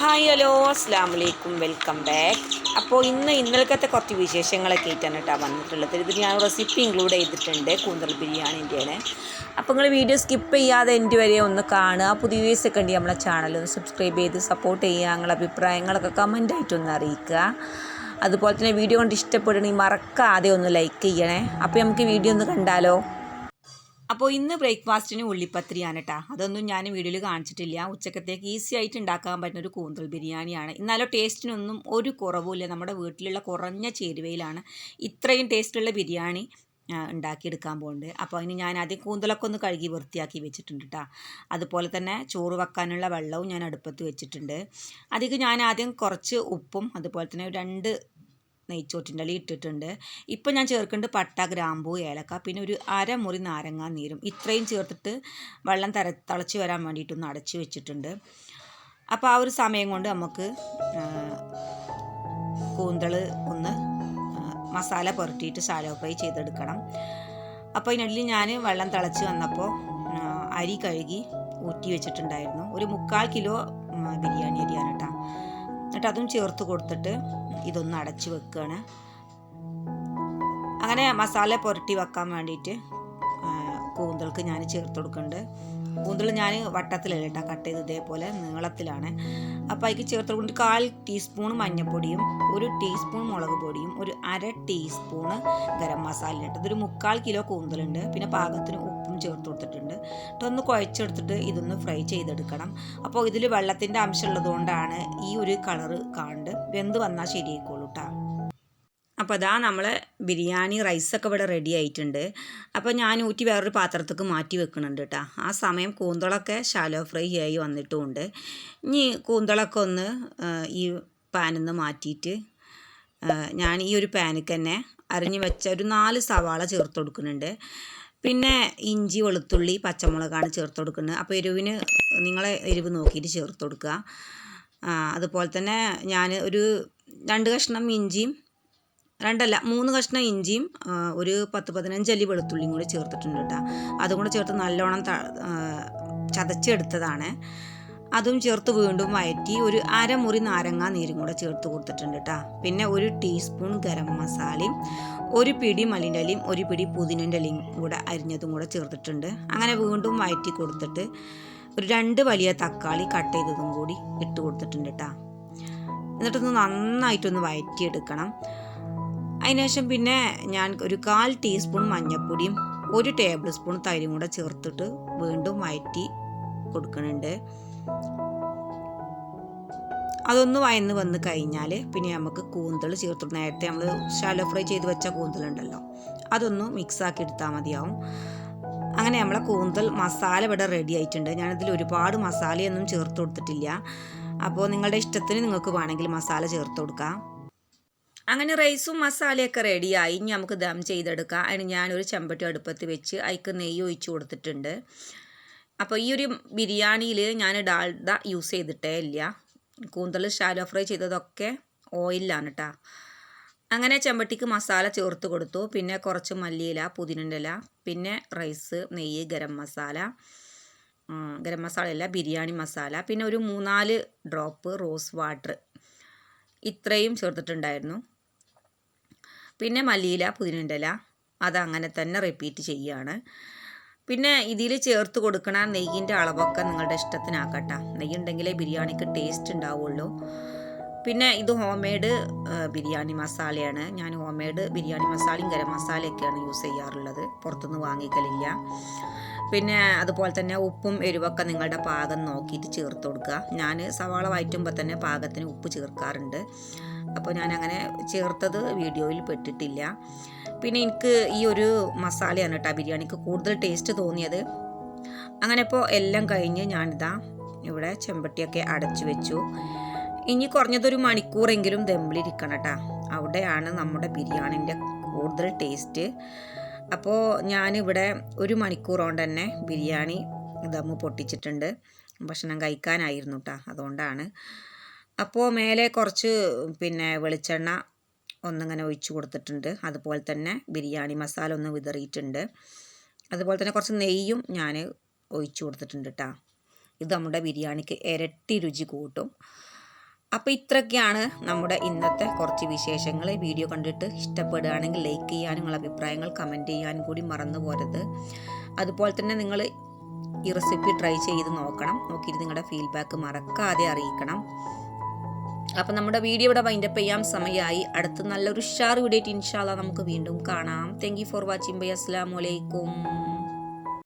Hi hello അസ്സാം വലൈക്കും welcome back. അപ്പോൾ ഇന്ന് ഇന്നലത്തെ കുറച്ച് വിശേഷങ്ങളൊക്കെ ആയിട്ടാണ് കേട്ടോ വന്നിട്ടുള്ളത്. ഇത് ഞാൻ റെസിപ്പി ഇൻക്ലൂഡ് ചെയ്തിട്ടുണ്ട് കൂന്തൽ ബിരിയാണിന്റെയാണ്. അപ്പോൾ നിങ്ങൾ വീഡിയോ സ്കിപ്പ് ചെയ്യാതെ എന്റെ വരെ ഒന്ന് കാണുക. പുതിയ വീഡിയോസ് ഒക്കെ ഉണ്ട് നമ്മളെ ചാനൽ ഒന്ന് സബ്സ്ക്രൈബ് ചെയ്ത് സപ്പോർട്ട് ചെയ്യുക. നിങ്ങളുടെ അഭിപ്രായങ്ങളൊക്കെ ഒന്ന് അറിയിക്കുക. അതുപോലെ തന്നെ വീഡിയോ കൊണ്ട് ഇഷ്ടപ്പെടുകയാണെങ്കിൽ മറക്കാതെ ഒന്ന് ലൈക്ക് ചെയ്യണേ. അപ്പോൾ നമുക്ക് വീഡിയോ ഒന്ന് കണ്ടാലോ? അപ്പോൾ ഇന്ന് ബ്രേക്ക്ഫാസ്റ്റിന് ഉള്ളിപ്പത്രിയാണ് കേട്ടോ അതൊന്നും ഞാൻ വീഡിയോയിൽ കാണിച്ചിട്ടില്ല. ഉച്ചക്കത്തേക്ക് ഈസി ആയിട്ട് ഉണ്ടാക്കാൻ പറ്റുന്ന ഒരു കൂന്തൽ ബിരിയാണിയാണ്. എന്നാലോ ടേസ്റ്റിനൊന്നും ഒരു കുറവുമില്ല. നമ്മുടെ വീട്ടിലുള്ള കുറഞ്ഞ ചേരുവയിലാണ് ഇത്രയും ടേസ്റ്റുള്ള ബിരിയാണി ഉണ്ടാക്കിയെടുക്കാൻ പോകുന്നുണ്ട് അപ്പോൾ അതിന് ഞാൻ ആദ്യം കൂന്തലൊക്കെ ഒന്ന് കഴുകി വൃത്തിയാക്കി വെച്ചിട്ടുണ്ട് കേട്ടോ അതുപോലെ തന്നെ ചോറ് വെക്കാനുള്ള വെള്ളവും ഞാൻ അടുപ്പത്ത് വെച്ചിട്ടുണ്ട്. അതിക്ക് ഞാൻ ആദ്യം കുറച്ച് ഉപ്പും അതുപോലെ തന്നെ രണ്ട് നെയ്ച്ചോറ്റിന്റെ ഇട്ടിട്ടുണ്ട്. ഇപ്പം ഞാൻ ചേർക്കുന്നുണ്ട് പട്ട ഗ്രാമ്പൂ ഏലക്ക പിന്നെ ഒരു അരമുറി നാരങ്ങ നീരും. ഇത്രയും ചേർത്തിട്ട് വെള്ളം തര തിളച്ച് വരാൻ വേണ്ടിയിട്ടൊന്ന് അടച്ചു വെച്ചിട്ടുണ്ട്. അപ്പോൾ ആ ഒരു സമയം കൊണ്ട് നമുക്ക് കൂന്തൾ ഒന്ന് മസാല പുരട്ടിയിട്ട് ശാലോ ഫ്രൈ ചെയ്തെടുക്കണം. അപ്പോൾ അതിനുള്ളിൽ ഞാൻ വെള്ളം തിളച്ച് വന്നപ്പോൾ അരി കഴുകി ഊറ്റി വെച്ചിട്ടുണ്ടായിരുന്നു. ഒരു മുക്കാൽ കിലോ ബിരിയാണി അരിയാണ് കേട്ടോ. എന്നിട്ട് അതും ചേർത്ത് കൊടുത്തിട്ട് ഇതൊന്ന് അടച്ചു വെക്കുകയാണ് അങ്ങനെ മസാല പുരട്ടി വെക്കാൻ വേണ്ടിയിട്ട് കൂന്തൽക്ക് ഞാൻ ചേർത്ത് കൊടുക്കുന്നുണ്ട് കൂന്തൽ ഞാൻ വട്ടത്തിലല്ല കേട്ടോ കട്ട് ചെയ്ത് ഇതേപോലെ നീളത്തിലാണ്. അപ്പോൾ അതിക്ക് ചേർത്ത് കൊണ്ട് കാൽ ടീസ്പൂൺ മഞ്ഞൾപ്പൊടിയും ഒരു ടീസ്പൂൺ മുളക് പൊടിയും ഒരു അര ടീസ്പൂണ് ഗരം മസാല ഇട്ട് ഇതൊരു മുക്കാൽ കിലോ കൂന്തലുണ്ട്. പിന്നെ പാകത്തിന് ഉപ്പും ചേർത്ത് കൊടുത്തിട്ടുണ്ട്. ഒന്ന് കുഴച്ചെടുത്തിട്ട് ഇതൊന്ന് ഫ്രൈ ചെയ്തെടുക്കണം. അപ്പോൾ ഇതിൽ വെള്ളത്തിന്റെ അംശം ഉള്ളതുകൊണ്ടാണ് ഈ ഒരു കളറ് കാണുന്നത് വെന്ത് വന്നാൽ ശരിയായിക്കോളൂ കേട്ടോ അപ്പോൾ അതാ നമ്മൾ ബിരിയാണി റൈസൊക്കെ ഇവിടെ റെഡി ആയിട്ടുണ്ട്. അപ്പോൾ ഞാൻ ഊറ്റി വേറൊരു പാത്രത്തേക്ക് മാറ്റി വെക്കുന്നുണ്ട് കേട്ടോ ആ സമയം കൂന്തളൊക്കെ ഷാലോ ഫ്രൈ ആയി വന്നിട്ടുമുണ്ട് ഇനി കൂന്തളൊക്കെ ഒന്ന് ഈ പാനിൽ നിന്ന് മാറ്റിയിട്ട് ഞാൻ ഈ ഒരു പാനിക്ക് തന്നെ അരിഞ്ഞ് വെച്ച ഒരു നാല് സവാള ചേർത്ത് കൊടുക്കുന്നുണ്ട്. പിന്നെ ഇഞ്ചി വെളുത്തുള്ളി പച്ചമുളകാണ് ചേർത്ത് കൊടുക്കുന്നത്. അപ്പോൾ എരിവിന് നിങ്ങളെ എരിവ് നോക്കിയിട്ട് ചേർത്ത് കൊടുക്കുക. അതുപോലെ തന്നെ ഞാൻ ഒരു രണ്ട് കഷ്ണം ഇഞ്ചിയും രണ്ടല്ല മൂന്ന് കഷ്ണം ഇഞ്ചിയും ഒരു പത്ത് പതിനഞ്ച് അല്ലി വെളുത്തുള്ളിയും കൂടി ചേർത്തിട്ടുണ്ട് കേട്ടോ. അതും കൂടെ ചേർത്ത് നല്ലോണം ചതച്ചെടുത്തതാണ്. അതും ചേർത്ത് വീണ്ടും വയറ്റി ഒരു അരമുറി നാരങ്ങ നീരും കൂടെ ചേർത്ത് കൊടുത്തിട്ടുണ്ട് കേട്ടോ. പിന്നെ ഒരു ടീസ്പൂൺ ഗരം മസാലയും ഒരു പിടി മല്ലിന്റെ ഇലയും ഒരു പിടി പുതിനന്റെ ഇലയും കൂടെ അരിഞ്ഞതും കൂടെ ചേർത്തിട്ടുണ്ട്. അങ്ങനെ വീണ്ടും വയറ്റി കൊടുത്തിട്ട് ഒരു രണ്ട് വലിയ തക്കാളി കട്ട് ചെയ്തതും കൂടി ഇട്ട് കൊടുത്തിട്ടുണ്ട് കേട്ടോ. എന്നിട്ടൊന്ന് നന്നായിട്ടൊന്ന് വയറ്റിയെടുക്കണം. അതിനുശേഷം പിന്നെ ഞാൻ ഒരു കാൽ ടീസ്പൂൺ മഞ്ഞൾപ്പൊടിയും ഒരു ടേബിൾ സ്പൂൺ തൈരും കൂടെ ചേർത്തിട്ട് വീണ്ടും വയറ്റി കൊടുക്കുന്നുണ്ട് അതൊന്ന് വയന്ന് വന്ന് കഴിഞ്ഞാൽ പിന്നെ നമുക്ക് കൂന്തൽ ചേർത്തിട്ട് നേരത്തെ നമ്മൾ ഷാലോ ഫ്രൈ ചെയ്ത് വെച്ച കൂന്തലുണ്ടല്ലോ അതൊന്ന് മിക്സാക്കി എടുത്താൽ മതിയാവും. അങ്ങനെ നമ്മളെ കൂന്തൽ മസാല ഇവിടെ റെഡി ആയിട്ടുണ്ട്. ഞാനിതിൽ ഒരുപാട് മസാലയൊന്നും ചേർത്ത് കൊടുത്തിട്ടില്ല. അപ്പോൾ നിങ്ങളുടെ ഇഷ്ടത്തിന് നിങ്ങൾക്ക് വേണമെങ്കിൽ മസാല ചേർത്ത് കൊടുക്കാം. അങ്ങനെ റൈസും മസാലയൊക്കെ റെഡിയായി. ഇനി നമുക്ക് ദം ചെയ്തെടുക്കാം. അതിന് ഞാനൊരു ചെമ്പട്ടി അടുപ്പത്ത് വെച്ച് അതിക്ക് നെയ്യ് ഒഴിച്ച് കൊടുത്തിട്ടുണ്ട്. അപ്പോൾ ഈ ഒരു ബിരിയാണിയിൽ ഞാൻ ഡാൽഡ യൂസ് ചെയ്തിട്ടേ ഇല്ല. കൂന്തൽ ഷാലോ ഫ്രൈ ചെയ്തതൊക്കെ ഓയിലാണ് കേട്ടോ അങ്ങനെ ചെമ്പട്ടിക്ക് മസാല ചേർത്ത് കൊടുത്തു. പിന്നെ കുറച്ച് മല്ലിയില പുതിനിന്റെ ഇല പിന്നെ റൈസ് നെയ്യ് ഗരം മസാല ഗരം മസാല അല്ല ബിരിയാണി മസാല പിന്നെ ഒരു മൂന്നാൽ ഡ്രോപ്പ് റോസ് വാട്ടർ ഇത്രയും ചേർത്തിട്ടുണ്ടായിരുന്നു. പിന്നെ മല്ലിയില പുതിനന്റെ അതങ്ങനെ തന്നെ റിപ്പീറ്റ് ചെയ്യുകയാണ് പിന്നെ ഇതിൽ ചേർത്ത് കൊടുക്കണ നെയ്യിന്റെ അളവൊക്കെ നിങ്ങളുടെ ഇഷ്ടത്തിനാക്കട്ടെ. നെയ്യ് ഉണ്ടെങ്കിലേ ബിരിയാണിക്ക് ടേസ്റ്റ് ഉണ്ടാവുള്ളൂ. പിന്നെ ഇത് ഹോം മെയ്ഡ് ബിരിയാണി മസാലയാണ്. ഞാൻ ഹോം മെയ്ഡ് ബിരിയാണി മസാലയും ഗരം മസാലയൊക്കെയാണ് യൂസ് ചെയ്യാറുള്ളത്. പുറത്തുനിന്ന് വാങ്ങിക്കലില്ല. പിന്നെ അതുപോലെ തന്നെ ഉപ്പും എരിവൊക്കെ നിങ്ങളുടെ പാകം നോക്കിയിട്ട് ചേർത്ത് കൊടുക്കുക. ഞാൻ സവാള വയറ്റുമ്പോൾ തന്നെ പാകത്തിന് ഉപ്പ് ചേർക്കാറുണ്ട്. അപ്പോൾ ഞാൻ അങ്ങനെ ചേർത്തത് വീഡിയോയിൽ പെട്ടിട്ടില്ല. പിന്നെ എനിക്ക് ഈ ഒരു മസാലയാണ് കേട്ടോ ബിരിയാണിക്ക് കൂടുതൽ ടേസ്റ്റ് തോന്നിയത്. അങ്ങനെ ഇപ്പോൾ എല്ലാം കഴിഞ്ഞ് ഞാനിതാ ഇവിടെ ചെമ്പട്ടിയൊക്കെ അടച്ചു വെച്ചു. ഇനി കുറഞ്ഞതൊരു മണിക്കൂറെങ്കിലും ദമ്പിലിരിക്കണം കേട്ടോ അവിടെയാണ് നമ്മുടെ ബിരിയാണിന്റെ കൂടുതൽ ടേസ്റ്റ്. അപ്പോൾ ഞാനിവിടെ ഒരു മണിക്കൂർ തന്നെ ബിരിയാണി ദമ്മ് പൊട്ടിച്ചിട്ടുണ്ട്. ഭക്ഷണം കഴിക്കാനായിരുന്നു കേട്ടോ അതുകൊണ്ടാണ് അപ്പോൾ മേലെ കുറച്ച് പിന്നെ വെളിച്ചെണ്ണ ഒന്നിങ്ങനെ ഒഴിച്ച് കൊടുത്തിട്ടുണ്ട്. അതുപോലെ തന്നെ ബിരിയാണി മസാല ഒന്ന് വിതറിയിട്ടുണ്ട്. അതുപോലെ തന്നെ കുറച്ച് നെയ്യും ഞാൻ ഒഴിച്ച് കൊടുത്തിട്ടുണ്ട് കേട്ടോ ഇത് നമ്മുടെ ബിരിയാണിക്ക് ഇരട്ടി രുചി കൂട്ടും. അപ്പോൾ ഇത്രയൊക്കെയാണ് നമ്മുടെ ഇന്നത്തെ കുറച്ച് വിശേഷങ്ങൾ. വീഡിയോ കണ്ടിട്ട് ഇഷ്ടപ്പെടുകയാണെങ്കിൽ ലൈക്ക് ചെയ്യാനും നിങ്ങളുടെ അഭിപ്രായങ്ങൾ കമന്റ് ചെയ്യാനും കൂടി മറന്നു പോരുത് അതുപോലെ തന്നെ നിങ്ങൾ ഈ റെസിപ്പി ട്രൈ ചെയ്ത് നോക്കണം. നോക്കിയിട്ട് നിങ്ങളുടെ ഫീഡ്ബാക്ക് മറക്കാതെ അറിയിക്കണം. അപ്പം നമ്മുടെ വീഡിയോ ഇവിടെ വൈൻഡപ്പ് ചെയ്യാൻ സമയമായി അടുത്ത നല്ലൊരു ഷാർ വീഡിയോ ഇൻഷാല്ല നമുക്ക് വീണ്ടും കാണാം. Thank you for watching bye. അസ്സാം വലൈക്കും